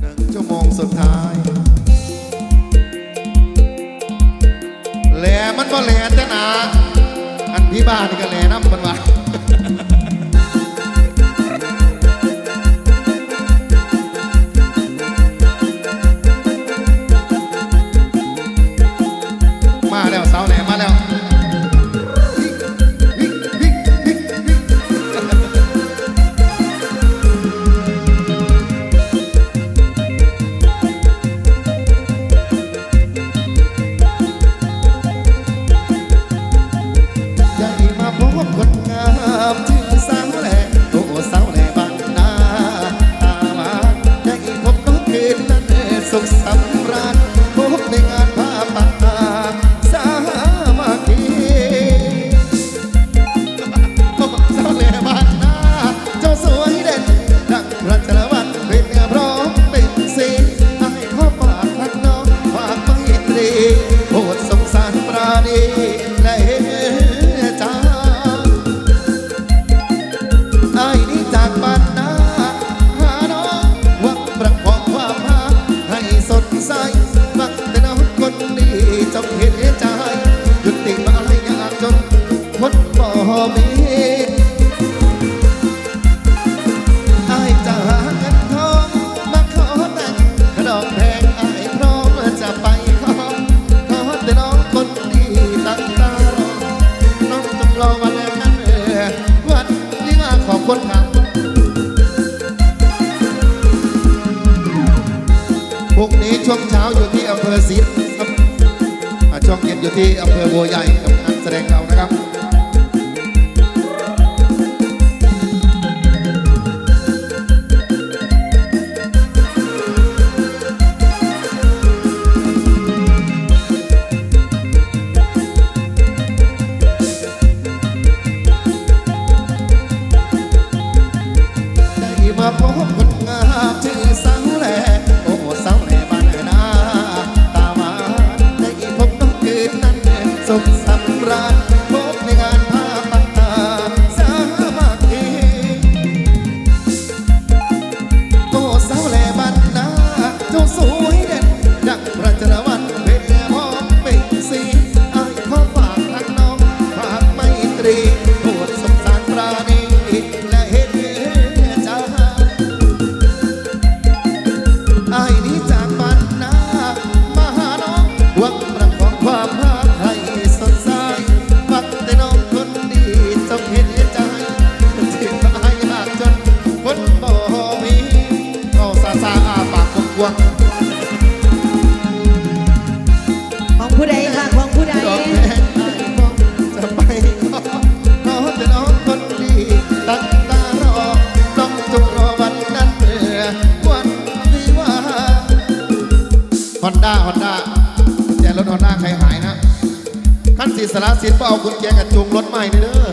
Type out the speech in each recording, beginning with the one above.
หนึ่งชั่วโมงสุดท้าย แหลมันบ่แหล่จ้านะอันพี่บ้านนี่ก็แหล่น้ำมันว่า ระสินเป่าคุณแกกับจงรถใหม่นี่เด้อ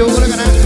you, we're gonna.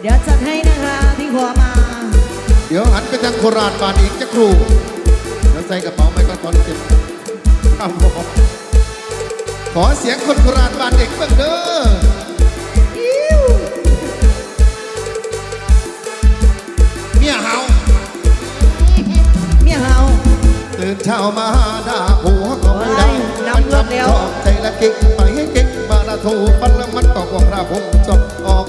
เดี๋ยวจัดให้นะคะที่หัวมา เดี๋ยวหันไปทางโคราชบานอีกจะครูแล้วใส่กระเป๋าไมโครตอนเก็บครับผมขอเสียงคนโคราชบานเด็กบ้างเด้อตื่นเช้ามาด่าหัวก็ไม่ได้มันจำชอบใจละกิ๊กไปให้กิ๊กมาละทูฟันละมันก็กว่าพระผมจบออก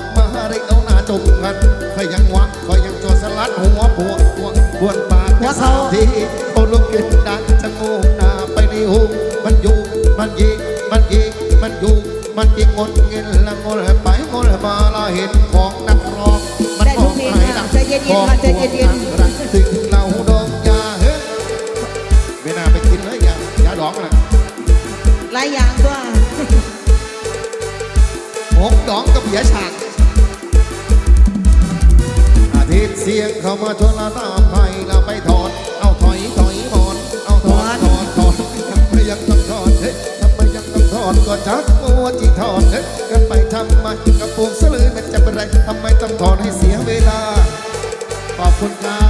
จมกันคอยยังหวังคอยยังโจรสลัดหัวปวดหัวปวดปากหัวเขาสามทีเขาลุกขึ้นดังจะงูหน้าไปในหูมันอยู่มันยิงมันยิงมันอยู่มันยิงงนเงินละงนไปงนมาละเห็นของนักร้องมันได้ทุกเพลงใจเย็นๆค่ะใจเย็นๆรักถึงเราดองยาเฮ้ยไม่น่าไปกินเลยยายาดองนะหลายอย่างตัวยหกดองกับเบียฉาก อาทิตย์เสียงเขามาชวนเราตามไปเราไปถอน เอาถอยถอยถอน เอาถอนถอนถอนทำไมยังต้องถอนเฮ้ยทำไมยังต้องถอนก็จักโอ้จีถอนเฮ้ยกันไปทำไมกระปุกสลือมันจะเป็นไรทำไมต้องถอนให้เสียเวลา ขอบคุณครับ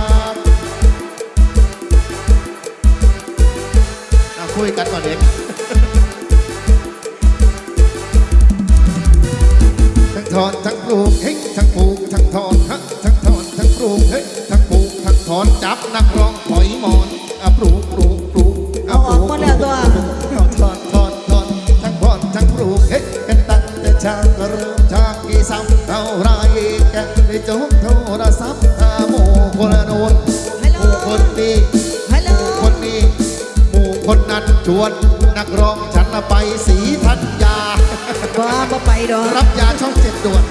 นนั้นชวนนักร้องฉันละไปสีธัญญาบ่บ่ไปดอกรับยาช่องเจ็ดด่วน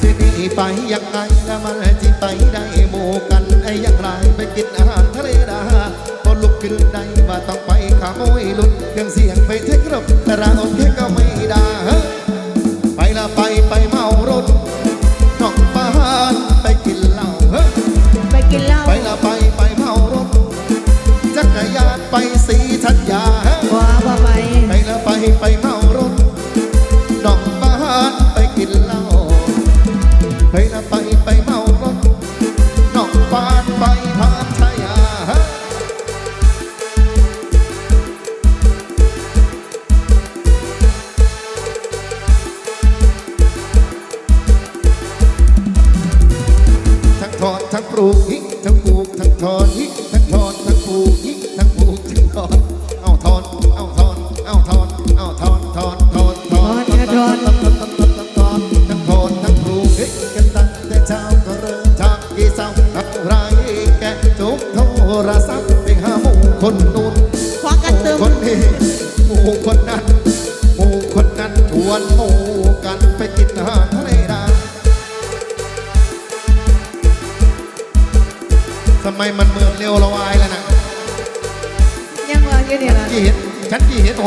ที่นี่ไปยังไงแล้วมันจะไปได้หมู่กันไอ้อยังไรไปกินอาหารทะเลดาพอลุกขึ้นได้ว่าต้องไปขโมยลุนเครื่องเสียงไปเทครบแต่เราโอเคก็ไม่ได้ ተኛ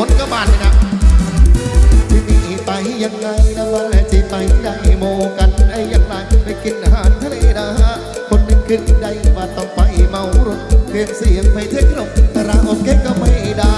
นกี่เห็นก็บานนะที่นี่ไปยังไงนะว่าที่ไปได้โมกันไอ้ยังไงไปกินอาหารทะเลดาคนนึงขึ้นได้ว่าต้องไปเมารถเพียงเสียงไปเทคโนโลยีราโอเคก็ไม่ได้